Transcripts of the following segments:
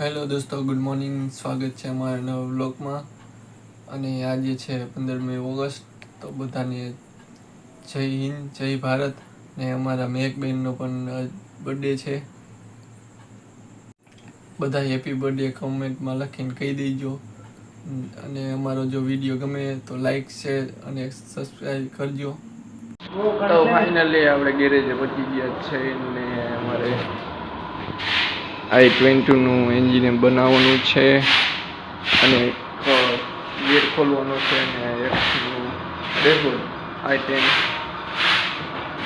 Hello દોસ્તો, good morning. સ્વાગત છે અમારા નવા બ્લોગમાં અને આજે છે પંદરમી ઓગસ્ટ, તો બધાને જય હિન્દ, જય ભારત. ને અમારા મેઘબેનનો પણ બર્થડે છે. બધા હેપી બર્થડે કમેન્ટમાં લખીને કહી દેજો. અને અમારો જો વીડિયો ગમે તો લાઈક શેર અને સબસ્ક્રાઈબ કરજો. તો ફાઇનલી આપણે ગેરેજે પહોંચી ગયા છે ને અમારે આઈ ટ્વેન્ટીનું એન્જિન બનાવવાનું છે અને ગેટ ખોલવાનો છે અને ડેશબોર્ડ આઈ ટેન,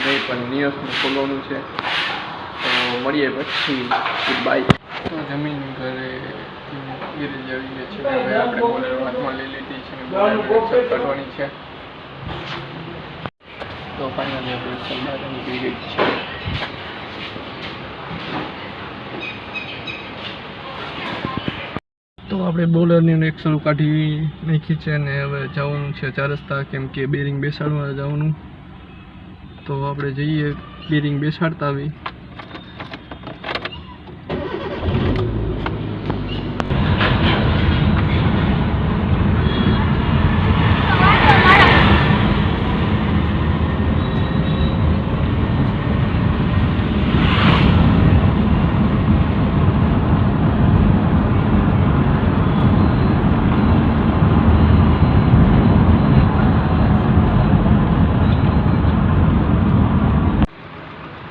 નહીં પણ નિયસનું ખોલવાનું છે. તો મળીએ પછી તો જમીન ઘરે ગેરેજ આવી ગયા છે, હવે આપણે બોલેરો હાથમાં લઈ લીધી છે બોલેરો એક્સેલ કાઢવાની છે. તો ફાઇનલી આપણે સંભાળવાની ગઈ છે. તો આપણે બોલરની એક્સલ કાઢી નાખી છે અને હવે જવાનું છે ચાર રસ્તા, કેમ કે બેરિંગ બેસાડવા જવાનું. તો આપણે જઈએ બેરિંગ બેસાડતા આવી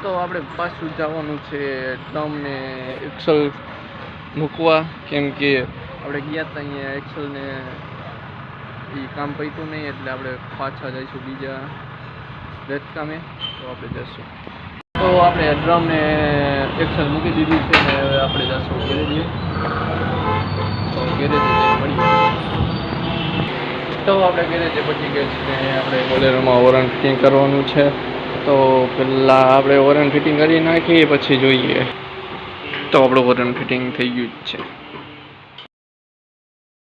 તો આપણે પાછું જવાનું છે ડ્રમને એક્સલ મૂકવા. કેમ કે આપણે ગયા હતા અહીંયા એક્સલને એ કામ પૈતું નહીં, એટલે આપણે પાછા જઈશું બીજા વેત કામે તો આપણે જઈશું. તો આપણે ડ્રમને એક્સલ મૂકી દીધી છે ને હવે આપણે જઈશું ગેરેજે. તો ગેરેજે જઈને મળીએ. તો આપણે ગેરેજે પહોંચી ગયા છીએ. ને આપણે બોલેરોમાં ઓરન ફિટિંગ કરવાનું છે? તો પહેલાં આપણે ઓરન ફિટિંગ કરી નાખીએ, પછી જોઈએ. તો આપણું ઓરન ફિટિંગ થઈ ગયું જ છે.